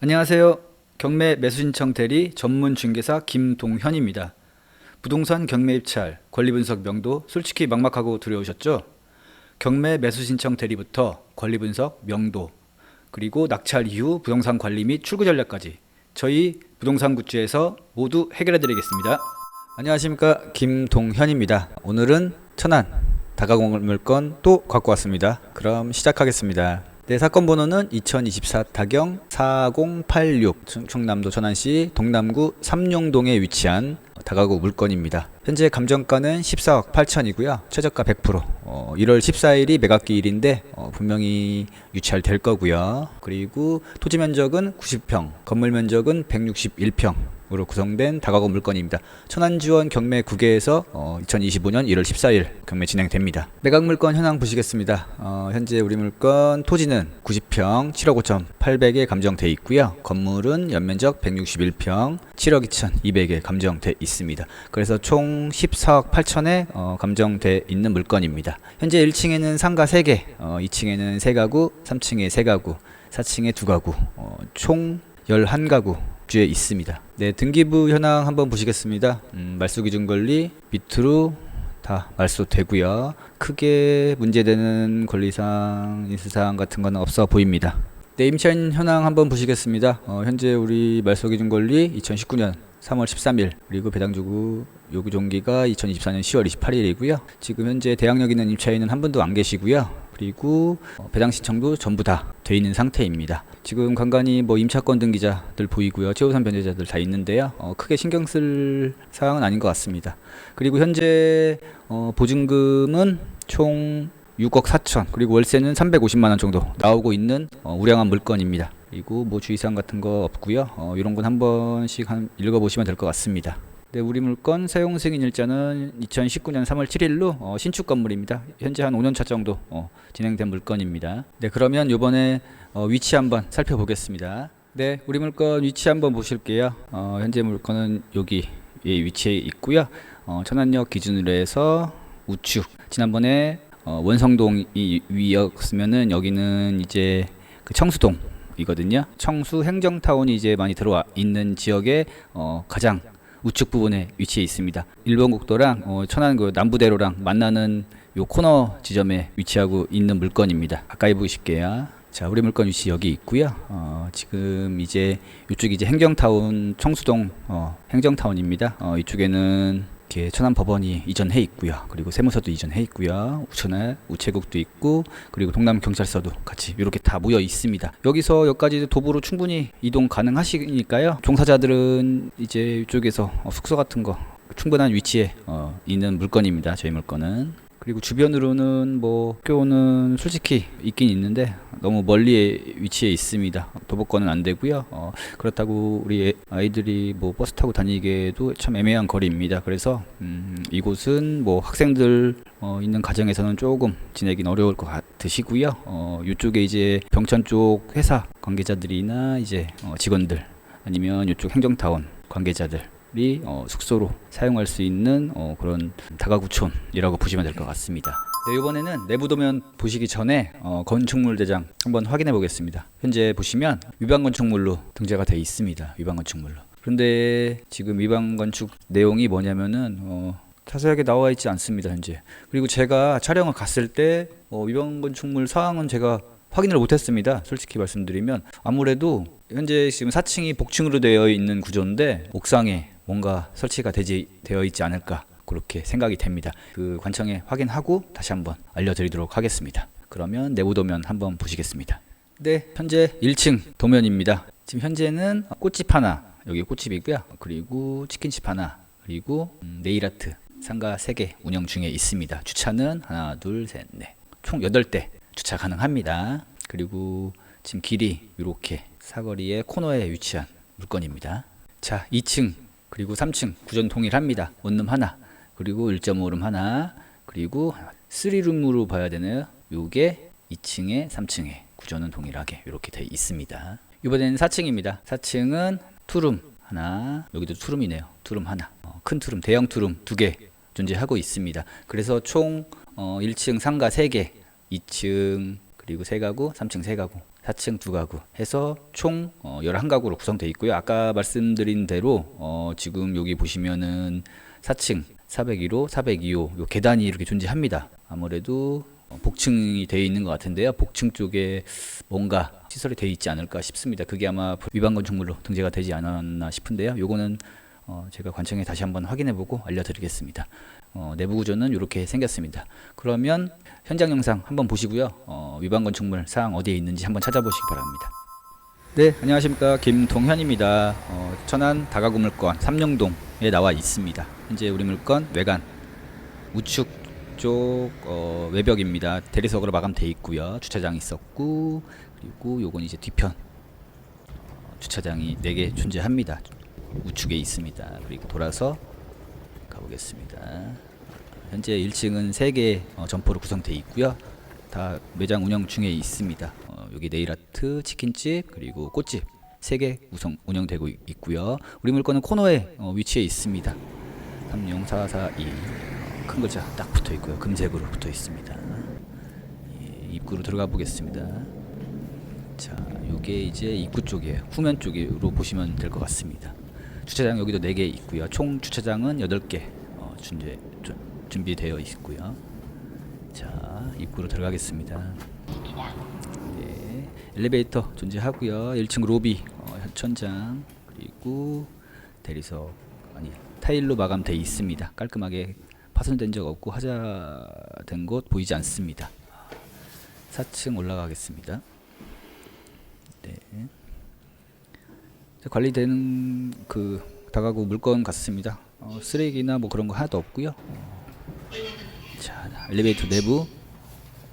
안녕하세요. 경매 매수신청 대리 전문 중개사 김동현입니다. 부동산 경매 입찰, 권리 분석 명도 솔직히 막막하고 두려우셨죠? 경매 매수신청 대리부터 권리 분석 명도, 그리고 낙찰 이후 부동산 관리 및 출구 전략까지 저희 부동산 굿즈에서 모두 해결해 드리겠습니다. 안녕하십니까. 김동현입니다. 오늘은 천안 다가공 물건 또 갖고 왔습니다. 그럼 시작하겠습니다. 네, 사건 번호는 2024 타경 4086 충- 충남도 천안시 동남구 삼룡동에 위치한 다가구 물건입니다. 현재 감정가는 14억 8천이고요. 최저가 100%. 어, 1월 14일이 매각기일인데 어, 분명히 유찰될 거고요. 그리고 토지 면적은 90평, 건물 면적은 161평. 으로 구성된 다가구 물건입니다. 천안지원 경매 9개에서 어, 2025년 1월 14일 경매 진행됩니다. 매각 물건 현황 보시겠습니다. 어, 현재 우리 물건 토지는 90평 7억 5천 8백에 감정돼 있고요. 건물은 연면적 161평 7억 2천 2백에 감정돼 있습니다. 그래서 총 14억 8천에 어, 감정돼 있는 물건입니다. 현재 1층에는 상가 3개, 어, 2층에는 3가구, 3층에 3가구, 4층에 2가구, 어, 총 11가구 주에 있습니다. 네, 등기부 현황 한번 보시겠습니다. 음, 말소 기준 권리 밑으로 다 말소되고요. 크게 문제되는 권리상, 인수사항 같은 건 없어 보입니다. 네, 임차인 현황 한번 보시겠습니다. 어, 현재 우리 말소 기준 권리 2019년 3월 13일 그리고 배당주구 요구 종기가 2024년 10월 28일이고요. 지금 현재 대항력 있는 임차인은 한 분도 안 계시고요. 그리고 어, 배당 신청도 전부 다 돼 있는 상태입니다. 지금 간간히 뭐 임차권 등기자들 보이고요. 최우선 변제자들 다 있는데요. 어, 크게 신경 쓸 사항은 아닌 것 같습니다. 그리고 현재 어, 보증금은 총 6억 4천 그리고 월세는 350만 원 정도 나오고 있는 어, 우량한 물건입니다. 그리고 뭐 주의사항 같은 거 없고요. 어, 이런 건 한 번씩 한 읽어보시면 될 것 같습니다. 네, 우리 물건 사용 승인 일자는 2019년 3월 7일로 어, 신축 건물입니다. 현재 한 5년 차 정도 어, 진행된 물건입니다. 네, 그러면 이번에 어, 위치 한번 살펴보겠습니다. 네, 우리 물건 위치 한번 보실게요. 어, 현재 물건은 여기 에 위치해 있고요. 어, 천안역 기준으로 해서 우측. 지난번에 어, 원성동이 위였으면은 여기는 이제 그 청수동. 이거든요. 청수 행정타운이 이제 많이 들어와 있는 지역의 어, 가장 우측 부분에 위치해 있습니다. 일본국도랑 어, 천안 그 남부대로랑 만나는 요 코너 지점에 위치하고 있는 물건입니다. 가까이 보실게요. 자, 우리 물건 위치 여기 있고요. 어, 지금 이제 이쪽 이제 행정타운 청수동 어, 행정타운입니다. 어, 이쪽에는 이렇게 천안 법원이 이전해 있고요. 그리고 세무서도 이전해 있고요. 우천에 우체국도 있고 그리고 동남 경찰서도 같이 이렇게 다 모여 있습니다. 여기서 여기까지 도보로 충분히 이동 가능하시니까요. 종사자들은 이제 이쪽에서 어, 숙소 같은 거 충분한 위치에 어, 있는 물건입니다. 저희 물건은. 그리고 주변으로는 뭐 학교는 솔직히 있긴 있는데 너무 멀리 위치해 있습니다. 도보권은 안 되고요. 어, 그렇다고 우리 애- 아이들이 뭐 버스 타고 다니기에도 참 애매한 거리입니다. 그래서 음, 이곳은 뭐 학생들 어, 있는 가정에서는 조금 지내긴 어려울 것 같으시고요. 어, 이쪽에 이제 병천 쪽 회사 관계자들이나 이제 어, 직원들 아니면 이쪽 행정타운 관계자들 이 어, 숙소로 사용할 수 있는 어, 그런 다가구촌이라고 보시면 될 것 같습니다. 네, 이번에는 내부 도면 보시기 전에 어, 건축물 대장 한번 확인해 보겠습니다. 현재 보시면 위반 건축물로 등재가 되어 있습니다. 위반 건축물로. 그런데 지금 위반 건축 내용이 뭐냐면은 어, 자세하게 나와 있지 않습니다 현재. 그리고 제가 촬영을 갔을 때 어, 위반 건축물 사항은 제가 확인을 못했습니다. 솔직히 말씀드리면 아무래도 현재 지금 4층이 복층으로 되어 있는 구조인데 옥상에 뭔가 설치가 되지 되어 있지 않을까 그렇게 생각이 됩니다. 그 관청에 확인하고 다시 한번 알려드리도록 하겠습니다. 그러면 내부 도면 한번 보시겠습니다. 네, 현재 1층 도면입니다. 지금 현재는 꽃집 하나 여기 꽃집이고요. 그리고 치킨집 하나 그리고 음, 네일아트 상가 3개 운영 중에 있습니다. 주차는 하나, 둘, 셋, 넷. 총 8대 주차 가능합니다. 그리고 지금 길이 이렇게 사거리의 코너에 위치한 물건입니다. 자, 2층 그리고 3층 구전 동일합니다. 원룸 하나 그리고 1.5룸 하나 그리고 3룸으로 봐야 되네요. 요게 2층에 3층에 구조는 동일하게 이렇게 되어 있습니다. 이번에는 4층입니다. 4층은 투룸 하나 여기도 투룸이네요. 투룸 하나 어, 큰 투룸 대형 투룸 두 개 존재하고 있습니다. 그래서 총 어, 1층 상가 3개 2층 그리고 세 가구, 3층 세 가구, 4층 두 가구 해서 총 어, 11가구로 구성되어 있고요. 아까 말씀드린 대로 어, 지금 여기 보시면은 4층 401호, 402호 요 계단이 이렇게 존재합니다. 아무래도 어, 복층이 되어 있는 것 같은데요. 복층 쪽에 뭔가 시설이 되어 있지 않을까 싶습니다. 그게 아마 위반 건축물로 등재가 되지 않았나 싶은데요. 요거는 어, 제가 관청에 다시 한번 확인해 보고 알려드리겠습니다. 어, 내부 구조는 이렇게 생겼습니다. 그러면 현장 영상 한번 보시고요. 어, 위반 건축물 사항 어디에 있는지 한번 찾아보시기 바랍니다. 네, 안녕하십니까 김동현입니다. 어, 천안 다가구 물건 삼룡동에 나와 있습니다. 현재 우리 물건 외관 우측 쪽 어, 외벽입니다. 대리석으로 마감돼 있고요. 주차장 있었고 그리고 요건 이제 뒤편 어, 주차장이 4개 존재합니다. 우측에 있습니다. 그리고 돌아서 가보겠습니다. 현재 1층은 3개 어, 점포로 구성되어 있고요. 다 매장 운영 중에 있습니다. 어, 여기 네일아트, 치킨집, 그리고 꽃집 3개 우선 운영되고 있- 있고요. 우리 물건은 코너에 어, 위치해 있습니다. 30442 어, 큰 글자 딱 붙어 있고요. 금색으로 붙어 있습니다. 예, 입구로 들어가 보겠습니다. 자, 요게 이제 입구 쪽이에요. 후면 쪽으로 보시면 될 것 같습니다. 주차장 여기도 4개 있고요. 총 주차장은 8개 어, 준비, 주- 준비되어 있고요. 자, 입구로 들어가겠습니다. 네, 엘리베이터 존재하고요. 1층 로비, 어, 현천장 그리고 대리석 아니 타일로 마감돼 있습니다. 깔끔하게 파손된 적 없고 하자된 곳 보이지 않습니다. 4층 올라가겠습니다. 네. 관리되는 그 다가구 물건 같습니다. 어, 쓰레기나 뭐 그런 거 하나도 없고요. 어, 자, 엘리베이터 내부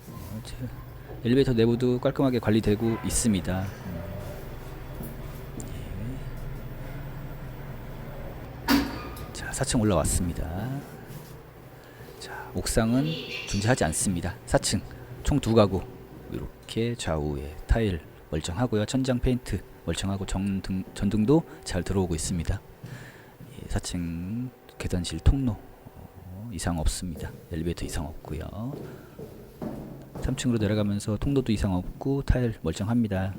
어, 제- 엘리베이터 내부도 깔끔하게 관리되고 있습니다. 예. 자, 4층 올라왔습니다. 자, 옥상은 존재하지 않습니다. 4층 총 두 가구 이렇게 좌우에 타일 멀쩡하고요. 천장 페인트 멀쩡하고 전등 전등도 잘 들어오고 있습니다. 예, 4층 계단실 통로 어, 이상 없습니다. 엘리베이터 이상 없고요. 3층으로 내려가면서 통로도 이상 없고 타일 멀쩡합니다.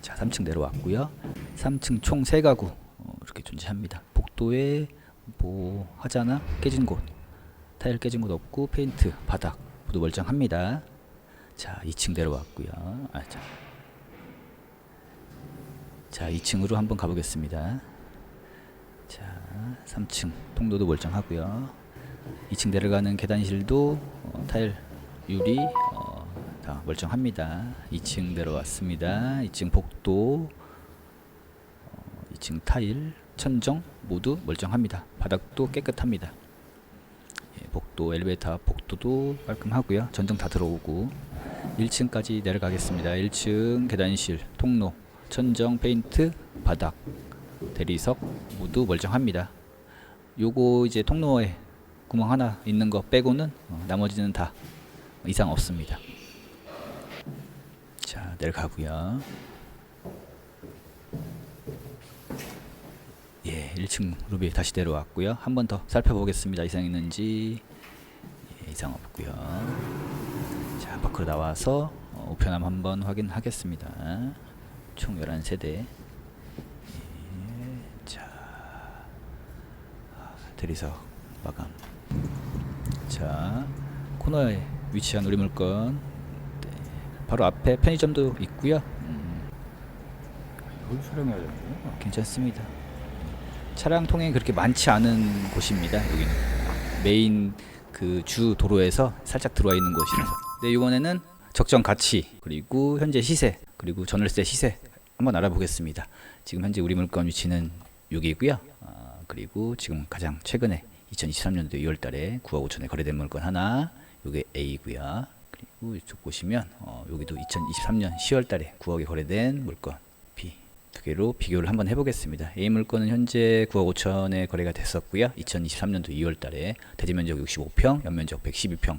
자, 3층 내려왔고요. 3층 총 3가구 어, 이렇게 존재합니다. 복도에 뭐 하자나 깨진 곳, 타일 깨진 곳 없고 페인트, 바닥 모두 멀쩡합니다. 자, 2층 내려왔고요. 아, 자. 자, 2층으로 한번 가보겠습니다. 자, 3층 통로도 멀쩡하고요. 2층 내려가는 계단실도 어, 타일 유리 어, 다 멀쩡합니다. 2층 내려왔습니다. 2층 복도, 어, 2층 타일, 천정 모두 멀쩡합니다. 바닥도 깨끗합니다. 예, 복도 엘리베이터 앞 복도도 깔끔하고요. 전등 다 들어오고 1층까지 내려가겠습니다. 1층 계단실, 통로, 천정, 페인트, 바닥, 대리석 모두 멀쩡합니다. 요거 이제 통로에 구멍 하나 있는 거 빼고는 어, 나머지는 다 이상 없습니다. 자 내려가고요. 예, 1층 루비 다시 내려왔고요. 한 번 더 살펴보겠습니다. 이상 있는지 예, 이상 없고요. 자 밖으로 나와서 어, 우편함 한번 확인하겠습니다. 총 11세대. 예, 자 아, 대리석 마감. 자 코너에 위치한 우리 물건 네, 바로 앞에 편의점도 있고요. 음, 되는데. 괜찮습니다. 차량 통행이 그렇게 많지 않은 곳입니다. 여기는 메인 그 주 도로에서 살짝 들어와 있는 곳이라서. 네 이번에는 적정 가치 그리고 현재 시세 그리고 전월세 시세 한번 알아보겠습니다. 지금 현재 우리 물건 위치는 여기고요. 아, 그리고 지금 가장 최근에 2023년도 2월달에 9억 5천에 거래된 물건 하나, 요게 A고요. 그리고 이쪽 보시면 어, 여기도 2023년 10월달에 9억에 거래된 물건 B 두 개로 비교를 한번 해보겠습니다. A 물건은 현재 9억 5천에 거래가 됐었고요. 2023년도 2월달에 대지 면적 65평, 연면적 112평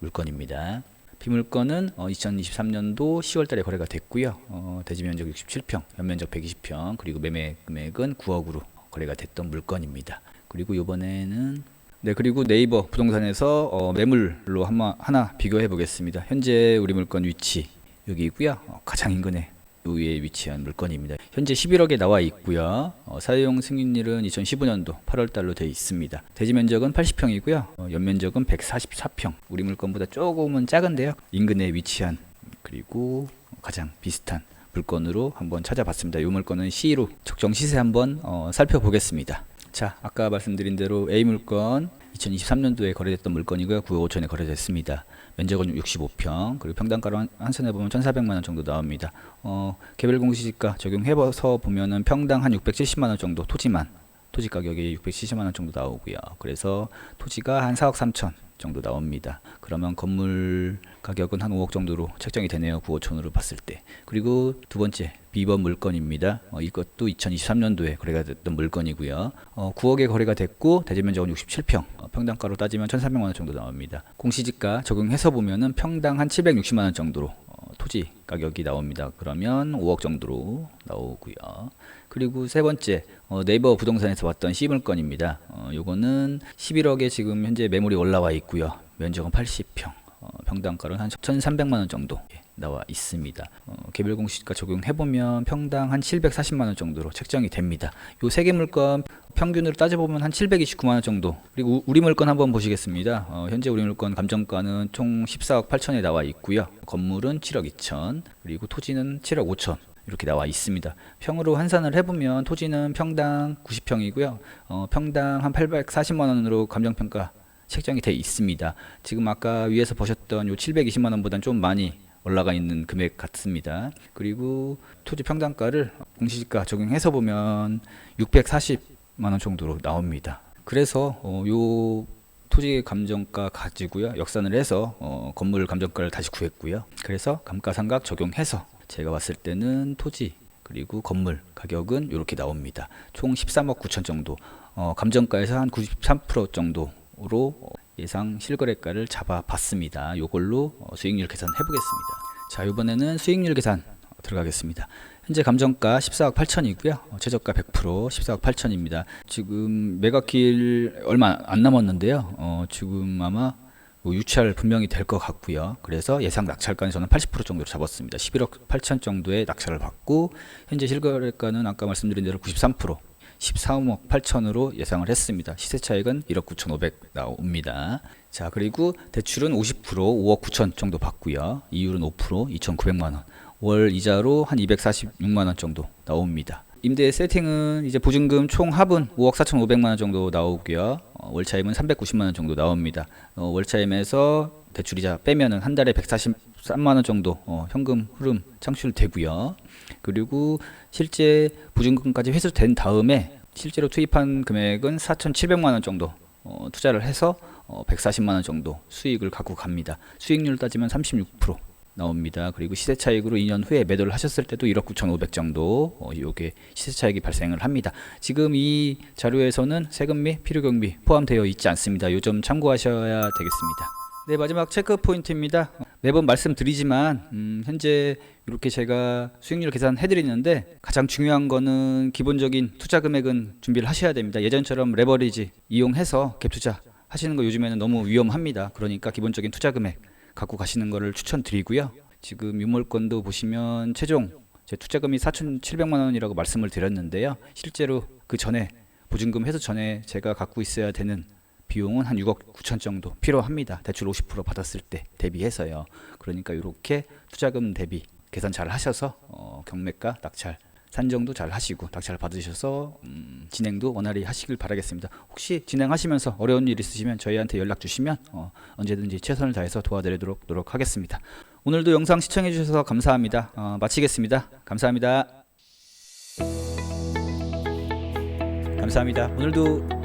물건입니다. B 물건은 어, 2023년도 10월달에 거래가 됐고요. 어, 대지 면적 67평, 연면적 120평, 그리고 매매 금액은 9억으로 거래가 됐던 물건입니다. 그리고 이번에는 네, 그리고 네이버 부동산에서 어, 매물로 한번 하나 비교해 보겠습니다. 현재 우리 물건 위치 여기고요. 어, 가장 인근에 위에 위치한 물건입니다. 현재 11억에 나와 있고요. 어, 사용 승인일은 2015년도 8월 달로 되어 있습니다. 대지 면적은 80평이고요. 어, 연면적은 144평. 우리 물건보다 조금은 작은데요. 인근에 위치한 그리고 가장 비슷한 물건으로 한번 찾아봤습니다. 이 물건은 C로 적정 시세 한번 어, 살펴보겠습니다. 자, 아까 말씀드린 대로 A 물건 2023년도에 거래됐던 물건이고요. 9억 5천에 거래됐습니다. 면적은 65평, 그리고 평당가로 한- 환산해 보면 1,400만 원 정도 나옵니다. 어, 개별 공시지가 적용해서 보면은 평당 한 670만 원 정도 토지만 토지 가격이 670만 원 정도 나오고요. 그래서 토지가 한 4억 3천 정도 나옵니다. 그러면 건물 가격은 한 5억 정도로 책정이 되네요. 9억 5천으로 봤을 때. 그리고 두 번째 B번 물건입니다. 어, 이것도 2023년도에 거래가 됐던 물건이고요. 어, 9억에 거래가 됐고 대지 면적은 67평. 어, 평당가로 따지면 1,300만 원 정도 나옵니다. 공시지가 적용해서 보면은 평당 한 760만 원 정도로 어, 토지 가격이 나옵니다. 그러면 5억 정도로 나오고요. 그리고 세 번째 어, 네이버 부동산에서 봤던 C 물건입니다. 어, 요거는 11억에 지금 현재 매물이 올라와 있고요. 면적은 80평. 어, 평당가는 한 1,300만 원 정도 예, 나와 있습니다. 어, 개별 공시가 적용해 보면 평당 한 740만 원 정도로 책정이 됩니다. 요 세 개 물건 평균으로 따져 보면 한 729만 원 정도. 그리고 우- 우리 물건 한번 보시겠습니다. 어, 현재 우리 물건 감정가는 총 14억 8천에 나와 있고요. 건물은 7억 2천, 그리고 토지는 7억 5천. 이렇게 나와 있습니다. 평으로 환산을 해보면 토지는 평당 90평이고요. 어, 평당 한 840만 원으로 감정평가 책정이 돼 있습니다. 지금 아까 위에서 보셨던 요 720만 원보다는 좀 많이 올라가 있는 금액 같습니다. 그리고 토지 평당가를 공시지가 적용해서 보면 640만 원 정도로 나옵니다. 그래서 어, 요 토지 감정가 가지고요 역산을 해서 어, 건물 감정가를 다시 구했고요. 그래서 감가상각 적용해서 제가 봤을 때는 토지 그리고 건물 가격은 이렇게 나옵니다. 총 13억 9천 정도. 어, 감정가에서 한 93% 정도 로 어, 예상 실거래가를 잡아봤습니다. 이걸로 어, 수익률 계산 해 보겠습니다. 자, 이번에는 수익률 계산 어, 들어가겠습니다. 현재 감정가 14억 8천이고요. 어, 최저가 100% 14억 8천입니다. 지금 매각길 얼마 안 남았는데요. 어, 지금 아마 뭐 유찰 분명히 될 것 같고요. 그래서 예상 낙찰가는 저는 80% 정도로 잡았습니다. 11억 8천 정도의 낙찰을 받고 현재 실거래가는 아까 말씀드린 대로 93% 13억 8천으로 예상을 했습니다. 시세 차익은 1억 9천5백 나옵니다. 자, 그리고 대출은 50% 5억 9천 정도 받고요. 이율은 5% 2,900만 원. 월 이자로 한 246만 원 정도 나옵니다. 임대 세팅은 이제 보증금 총 합은 5억 4,500만 원 정도 나오고요. 어, 월차임은 390만 원 정도 나옵니다. 어, 월차임에서 대출이자 빼면은 한 달에 143만 원 정도 어, 현금 흐름 창출되고요. 그리고 실제 보증금까지 회수된 다음에 실제로 투입한 금액은 4,700만 원 정도 어, 투자를 해서 어, 140만 원 정도 수익을 갖고 갑니다. 수익률 따지면 36% 나옵니다. 그리고 시세 차익으로 2년 후에 매도를 하셨을 때도 1억 9,500 정도 어, 요게 시세 차익이 발생을 합니다. 지금 이 자료에서는 세금 및 필요 경비 포함되어 있지 않습니다. 요 점 참고하셔야 되겠습니다. 네 마지막 체크 포인트입니다. 매번 말씀드리지만 음, 현재 이렇게 제가 수익률 계산해 드리는데 가장 중요한 거는 기본적인 투자 금액은 준비를 하셔야 됩니다. 예전처럼 레버리지 이용해서 갭 투자 하시는 거 요즘에는 너무 위험합니다. 그러니까 기본적인 투자 금액 갖고 가시는 거를 추천드리고요. 지금 유물건도 보시면 최종 제 투자금이 4,700만 원이라고 말씀을 드렸는데요. 실제로 그 전에 보증금 회수 전에 제가 갖고 있어야 되는 비용은 한 6억 9천 정도 필요합니다. 대출 50% 받았을 때 대비해서요. 그러니까 이렇게 투자금 대비 계산 잘 하셔서 어, 경매가 낙찰 산정도 잘 하시고 낙찰 받으셔서 음, 진행도 원활히 하시길 바라겠습니다. 혹시 진행하시면서 어려운 일 있으시면 저희한테 연락 주시면 어, 언제든지 최선을 다해서 도와드리도록 노력하겠습니다. 오늘도 영상 시청해 주셔서 감사합니다. 어, 마치겠습니다. 감사합니다. 감사합니다. 오늘도